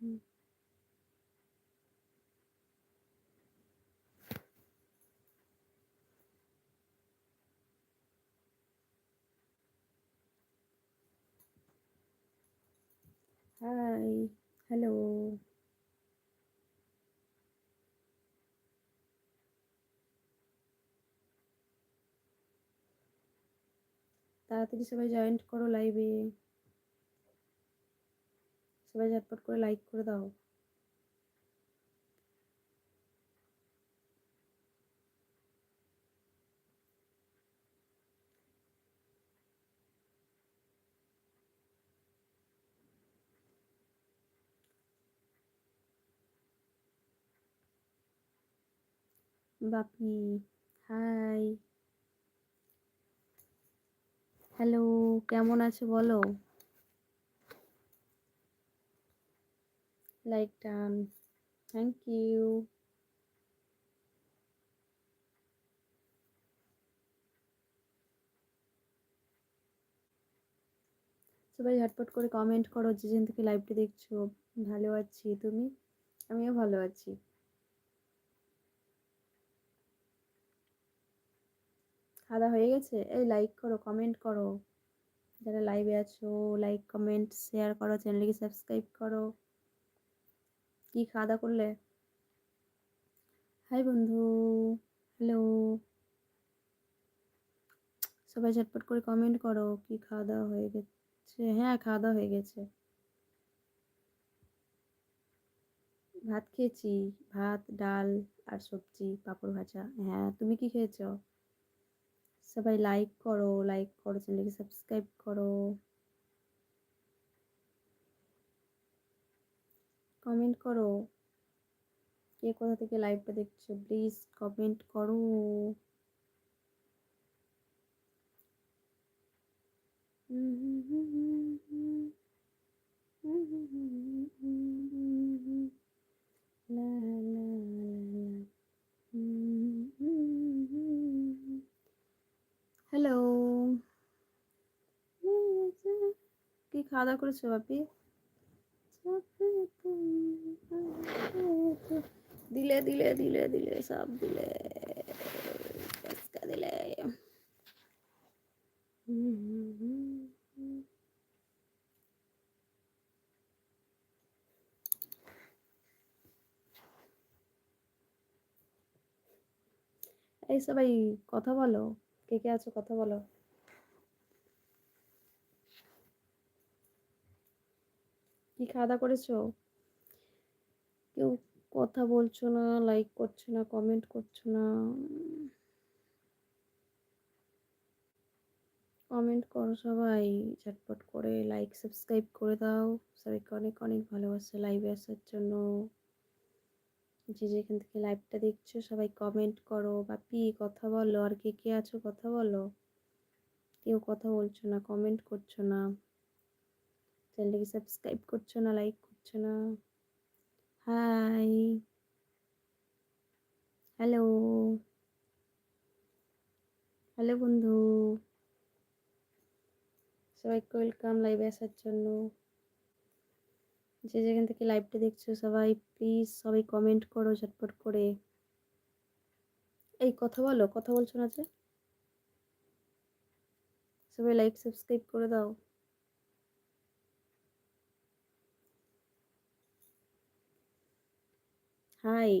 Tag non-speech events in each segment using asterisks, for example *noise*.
Hi hello তাড়াতাড়ি সবাই joint করো লাইভে সবাই ঝটপট করে লাইক করে দাও। বাপি হাই হ্যালো কেমন আছো বলো? লাইক টান থ্যাংক ইউ সবাই ঝটপট করে কমেন্ট করো যে যেন থেকে লাইভটি দেখছ, ভালো আছি তুমি? আমিও ভালো আছি। খাওয়া হয়ে গেছে? এই লাইক করো কমেন্ট করো। যারা লাইভে আছো লাইক কমেন্ট শেয়ার করো চ্যানেলকে সাবস্ক্রাইব করো। কি খাওয়া দাওয়া করলে? হাই বন্ধু হ্যালো সবাই ঝটপট করে কমেন্ট করো, কি খাওয়া দাওয়া হয়ে গেছে? হ্যাঁ খাওয়া দাওয়া হয়ে গেছে। ভাত খেয়েছি, ভাত, ডাল আর সবজি, পাঁপড় ভাজা। হ্যাঁ তুমি কি খেয়েছো? সবাই লাইক করো লাইক করো চ্যানেলকে সাবস্ক্রাইব করো। কমেন্ট করো। কে কোথা থেকে লাইভটা দেখছ প্লিজ কমেন্ট করো। হ্যালো কি খাওয়া দাওয়া করেছ বাপি দিলে দিলে দিলে, সব দিলে। দিলে। এই সবাই কথা বলো। কে কে আছো, কথা বলো। কি খাওয়া দাওয়া করেছ? কেউ কথা বলছো না লাইক করছ না কমেন্ট করছ না কমেন্ট করো সবাই, ঝটপট করে লাইক সাবস্ক্রাইব করে দাও। সবাইকে অনেক অনেক ভালোবাসা লাইভে আসার জন্য। যে যেখান থেকে লাইভটা দেখছ, সবাই কমেন্ট করো। বা বাপি, কথা বলো। আর কে কে আছো, কথা বলো। কেউ কথা বলছো না কমেন্ট করছ না। চ্যানেলটাকে সাবস্ক্রাইব করছ না লাইক করছ না। হাই হ্যালো হ্যালো বন্ধু। সবাইকে ওয়েলকাম লাইভে আসার জন্য। যে যেখান থেকে লাইভটা দেখছ সবাই প্লিজ সবাই কমেন্ট করো ঝটপট করে। এই কথা বলো, কথা বলছো না যে? সবাই লাইক সাবস্ক্রাইব করে দাও। Hi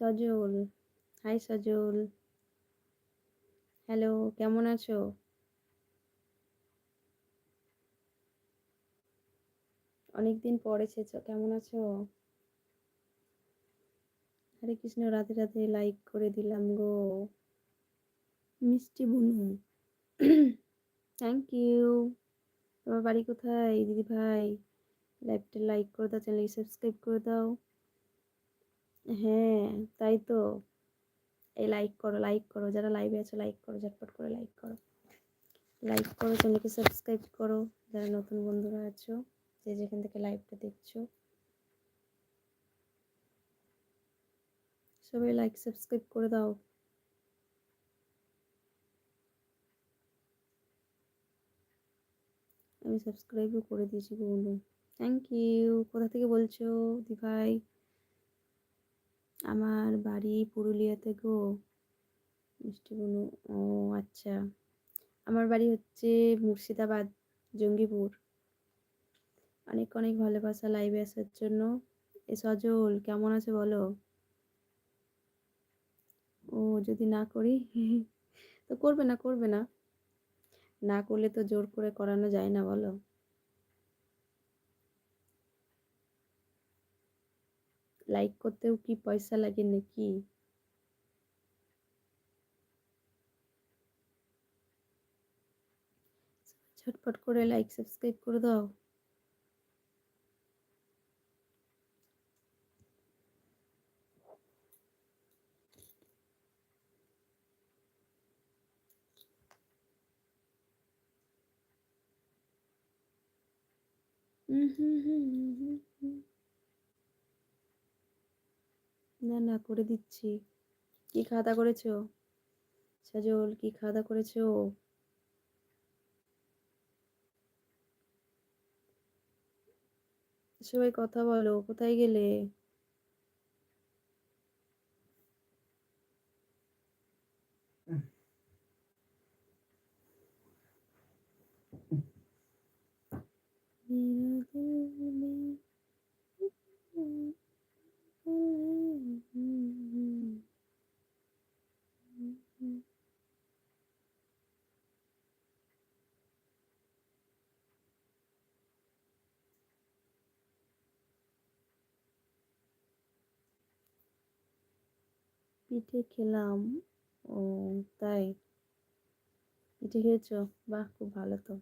Sajal hi Sajal hello কেমন আছো? অনেকদিন পর এসেছ, কেমন আছো? হরে কৃষ্ণ, রাধে রাধে লাইক করে দিলাম গো। মিষ্টি বুনু। *clears throat* থ্যাংক ইউ তোমার বাড়ি কোথায়? দিদি ভাই লাইভটা লাইক করে দাও চ্যানেলকে সাবস্ক্রাইব করে দাও। হ্যাঁ তাই তো। এই লাইক করো লাইক করো, যারা লাইভে আছো লাইক করো, ঝটপট করে লাইক করো। লাইক করো চ্যানেলকে সাবস্ক্রাইব করো, যারা নতুন বন্ধুরা আছো, যে যেখান থেকে লাইভটা দেখছ। সবাই লাইক সাবস্ক্রাইব করে দাও। আমি সাবস্ক্রাইবও করে দিয়েছি বন্ধু। থ্যাংক ইউ কোথা থেকে বলছো দিভাই আমার বাড়ি পুরুলিয়াতে গো। মিষ্টি বনু, ও আচ্ছা। আমার বাড়ি হচ্ছে মুর্শিদাবাদ, জঙ্গিপুর। অনেক অনেক ভালোবাসা লাইভে আসার জন্য। এ সজল, কেমন আছে বলো? ও যদি না করি, *laughs* তো করবে না করবে না। না করলে তো জোর করে করানো যায় না, বলো। লাইক করতেও কি পয়সা লাগে নাকি? ছটফট করে লাইক সাবস্ক্রাইব করে দাও। না না, করে দিচ্ছি। কি খাওয়া দাওয়া করেছ? সাজল, কি খাওয়া দাওয়া করেছ? সবাই কথা বলো, কোথায় গেলে? পিঠে খেলাম ও তাই। পিঠে খেয়েছো? বাহ খুব ভালো তো।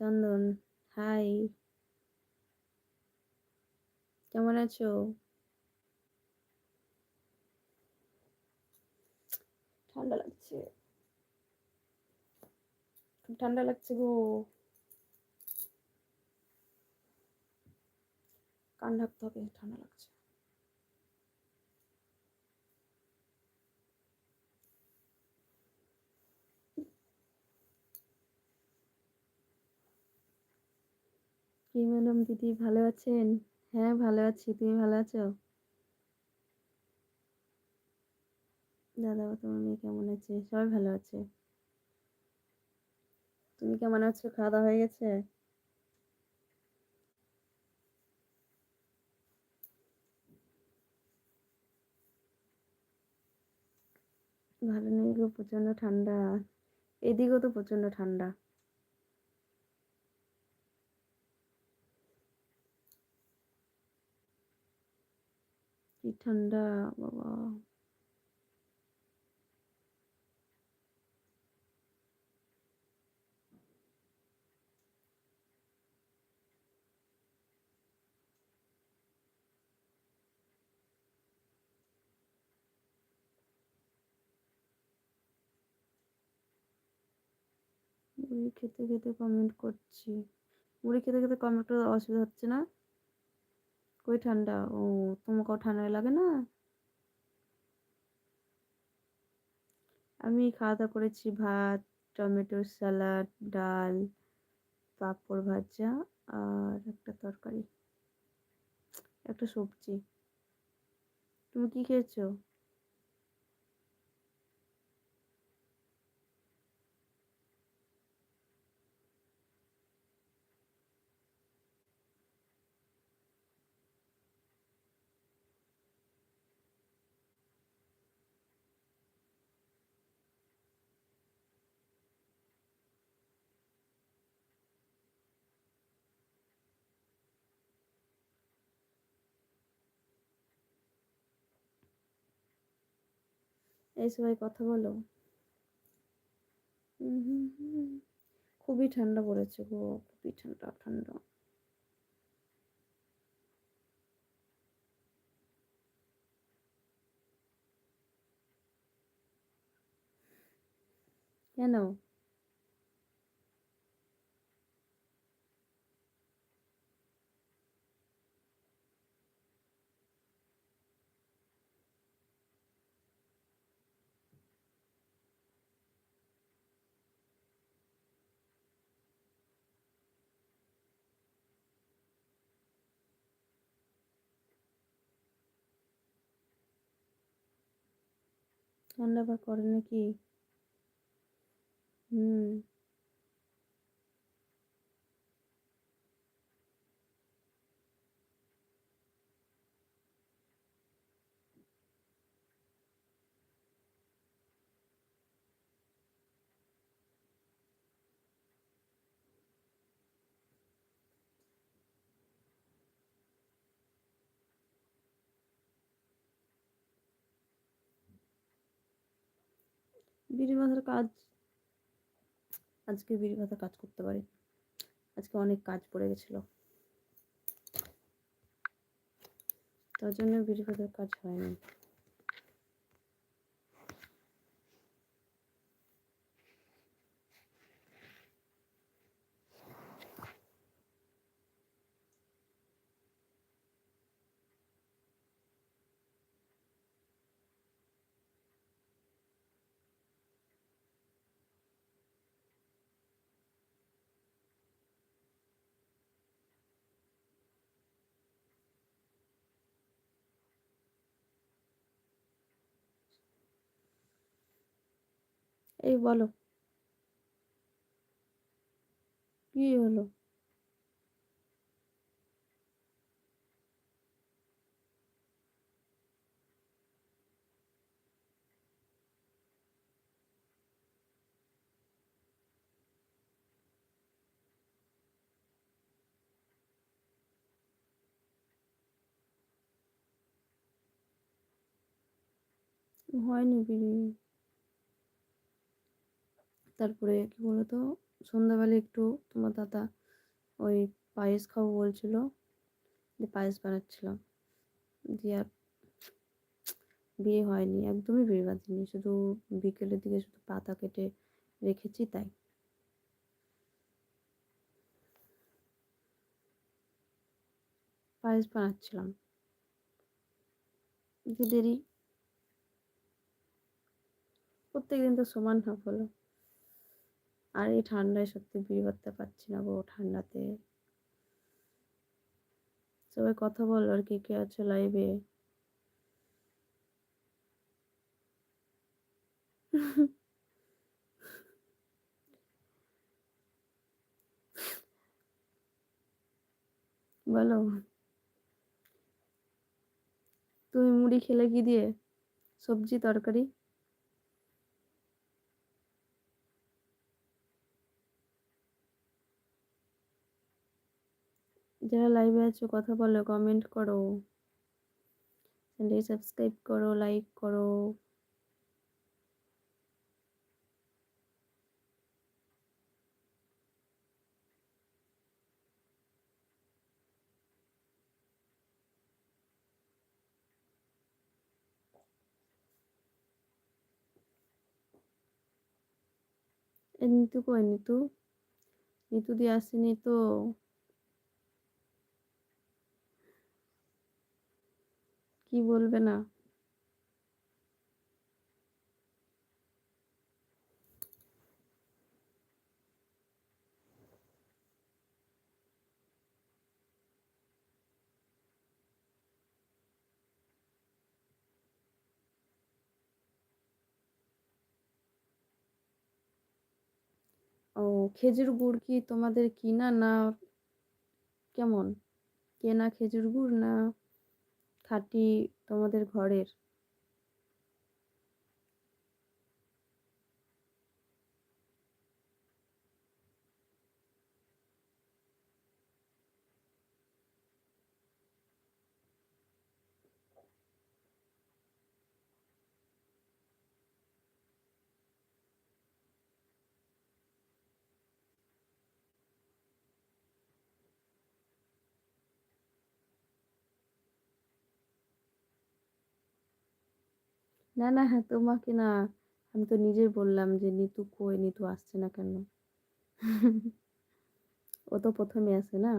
চন্দন হাই। কেমন আছো? ঠান্ডা লাগছে। ঠান্ডা লাগছে গো। কান ঢাকতে হবে ঠান্ডা লাগছে। কি ম্যাডাম দিদি, ভালো আছেন? হ্যাঁ ভালো আছি। তুমি ভালো আছো? দাদা তোমার মেয়ে কেমন আছে? সবাই ভালো আছে? তুমি কেমন আছো? খাওয়া দাওয়া হয়ে গেছে? ভালো নেই গো প্রচণ্ড ঠান্ডা। এদিকেও তো প্রচণ্ড ঠান্ডা। কি ঠান্ডা, বাবা। মুড়ি খেতে খেতে কমেন্ট করছি। মুড়ি খেতে খেতে কমেন্ট অসুবিধা হচ্ছে না? কই ঠান্ডা? ও তোমাকেও ঠান্ডা লাগে না? আমি খাওয়া দাওয়া করেছি, ভাত টমেটোর স্যালাড ডাল, পাঁপড় ভাজা আর একটা তরকারি। একটা সবজি। তুমি কি খেয়েছো? এই সবাই কথা বলো। খুবই ঠান্ডা পড়েছে গো খুবই ঠান্ডা ঠান্ডা। কেন? ঠান্ডা আবার করে নাকি? হুম। বিড়ি বাঁধার কাজ, আজকে বিড়ি বাঁধার কাজ করতে পারি। আজকে অনেক কাজ পড়ে গেছিল। তার জন্য বিড়ি বাঁধার কাজ হয়নি। এই বলো। কি হলো? হয়নি বিড়ি। তারপরে কি বলতো, সন্ধ্যাবেলা একটু তোমার দাদা ওই পায়েস খাব বলছিল, দিয়ে পায়েস বানাচ্ছিলাম। দিয়ে আর বিয়ে হয়নি, একদমই বিয়ে বাঁধিনি শুধু বিকেলের দিকে শুধু পাতা কেটে রেখেছি তাই। পায়েস বানাচ্ছিলাম। দেরি। প্রত্যেকদিন তো সমান না আর এই ঠান্ডায় সত্যি বিয়ে করতে পারছি না গো ঠান্ডাতে। সবাই কথা বলো আর কে কে আছে লাইভে বলো। তুমি মুড়ি খেলে কি দিয়ে? সবজি, তরকারি? যারা লাইভে আছো, কথা বলো কমেন্ট করো। চ্যানেলটি সাবস্ক্রাইব করো লাইক করো। নিতু কই নিতু। নিতু দিয়ে আসেনি তো। কি বলবে না? ও, খেজুর গুড় কি তোমাদের কিনা না? কেমন? কেনা খেজুর গুড় না? খাঁটি তোমাদের ঘরের না না হ্যাঁ তোমাকে না, আমি তো নিজেই বললাম যে নিতু কই, নিতু আসছে না কেন? ও তো প্রথমে আসে না?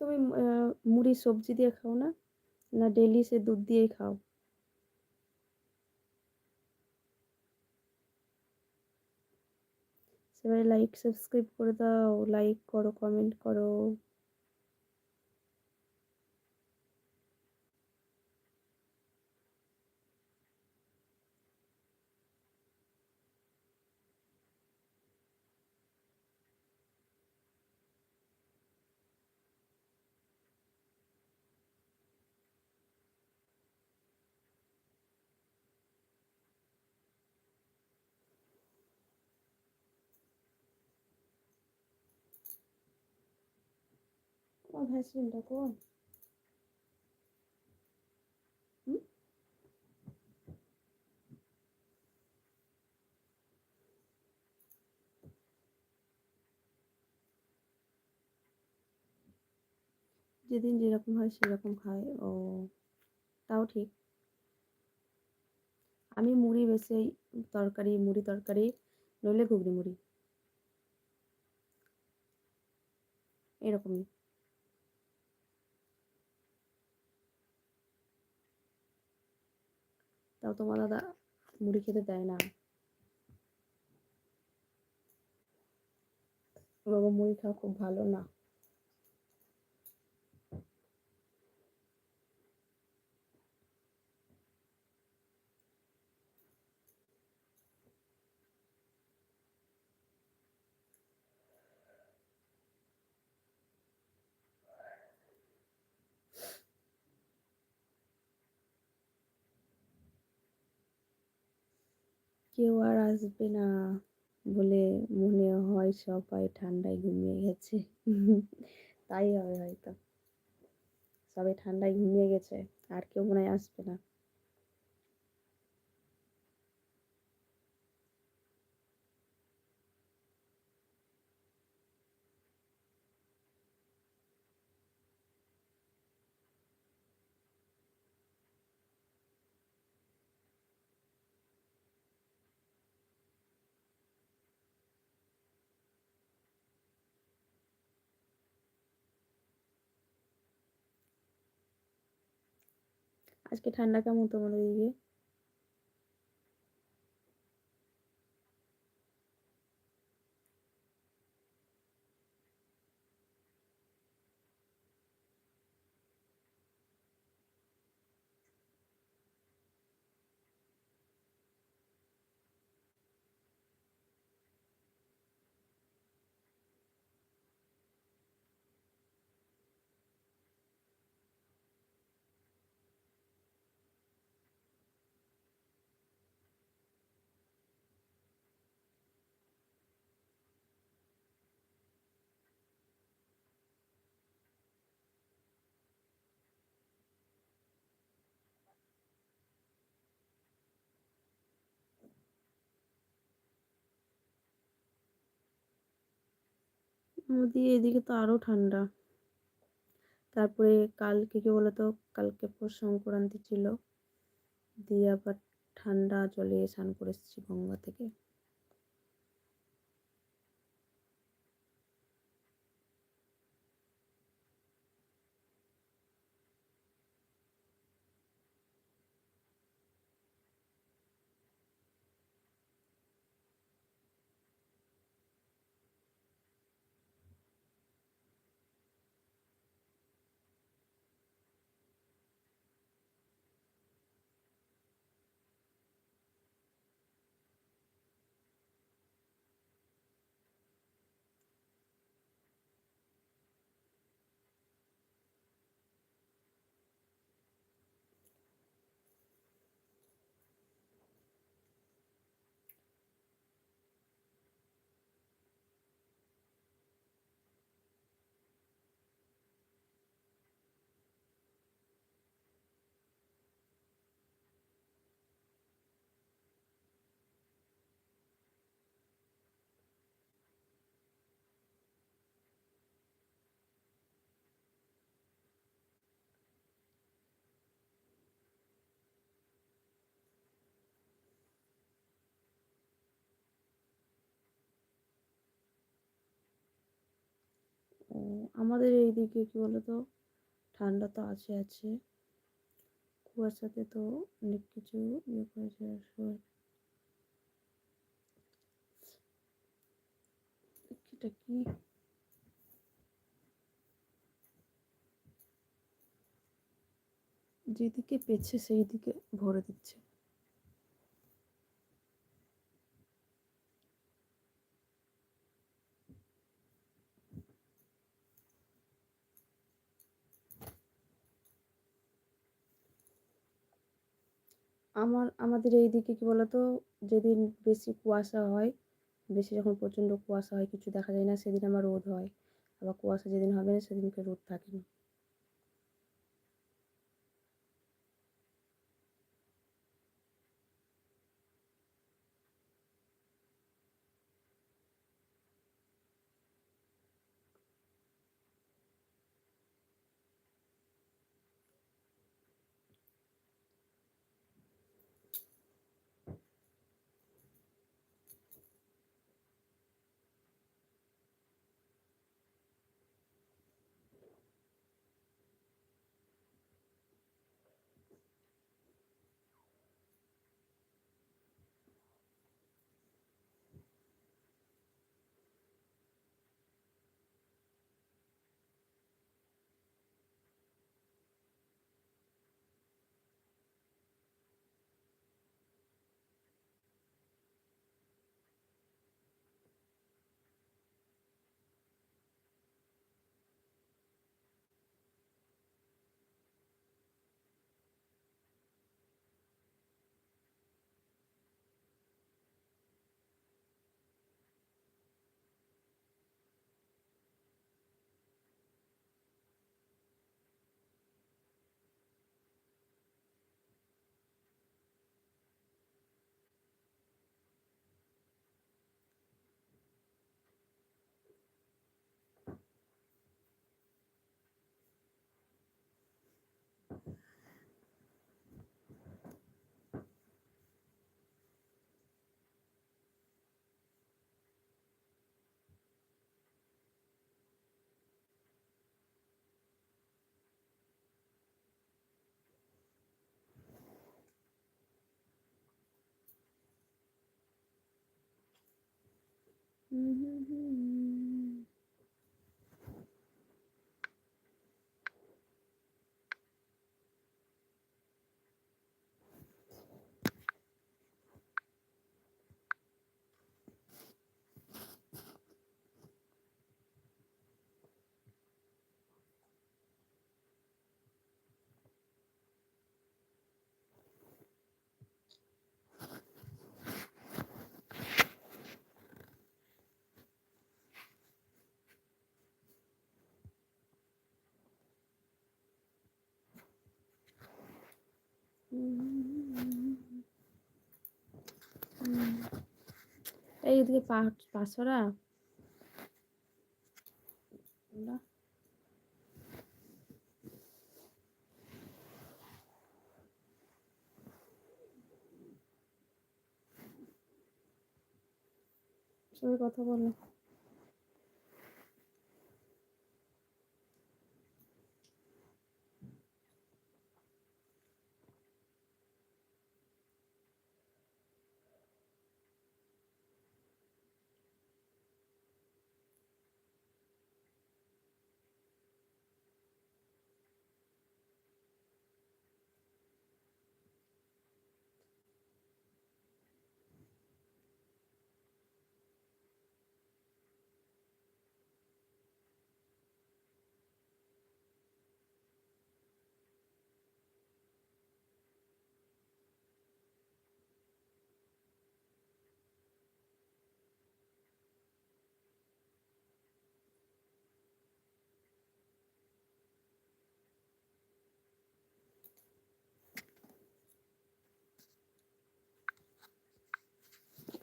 তুমি মুড়ি সবজি দিয়ে খাও না? না ডেলি সে দুধ দিয়েই খাও? সবাই লাইক সাবস্ক্রাইব করে দাও লাইক করো কমেন্ট করো। আমার ভ্যাসলিনটা কোন যেদিন যেরকম হয় সেরকম খায় ও তাও ঠিক আমি মুড়ি বেশি তরকারি মুড়ি তরকারি নইলে ঘুগনি মুড়ি এরকমই তাও তোমার দাদা মুড়ি খেতে দেয় না। বাবা মুড়ি খাওয়া খুব ভালো না। কেউ আর আসবে না বলে মনে হয় সবাই ঠান্ডায় ঘুমিয়ে গেছে। তাই হবে হয়তো। সবাই ঠান্ডায় ঘুমিয়ে গেছে, আর কেউ মনে হয় আসবে না। আজকে ঠান্ডা কেমন তোমাদের দিকে আমাদের এদিকে তো আরও ঠান্ডা। তারপরে কালকে কি বলতো? কালকে পর সংক্রান্তি ছিল। দিয়ে আবার ঠান্ডা জলে স্নান করে এসেছি গঙ্গা থেকে ও আমাদের এই এইদিকে কি বলতো? ঠান্ডা তো আছে আছে। কুয়াশাতে তো অনেক কিছু ইয়ে করেছে কি? যেদিকে পেছে সেই দিকে ভরে দিচ্ছে। আমার, আমাদের এই দিকে কি বলতো? যেদিন বেশি কুয়াশা হয়, বেশি যখন প্রচণ্ড কুয়াশা হয়, কিছু দেখা যায় না, সেদিন আমার রোদ হয়। আবার কুয়াশা যেদিন হবে না, সেদিনকে রোদ থাকে না হুম এই এদিকে পা পাছরা। সবাই কথা বলো।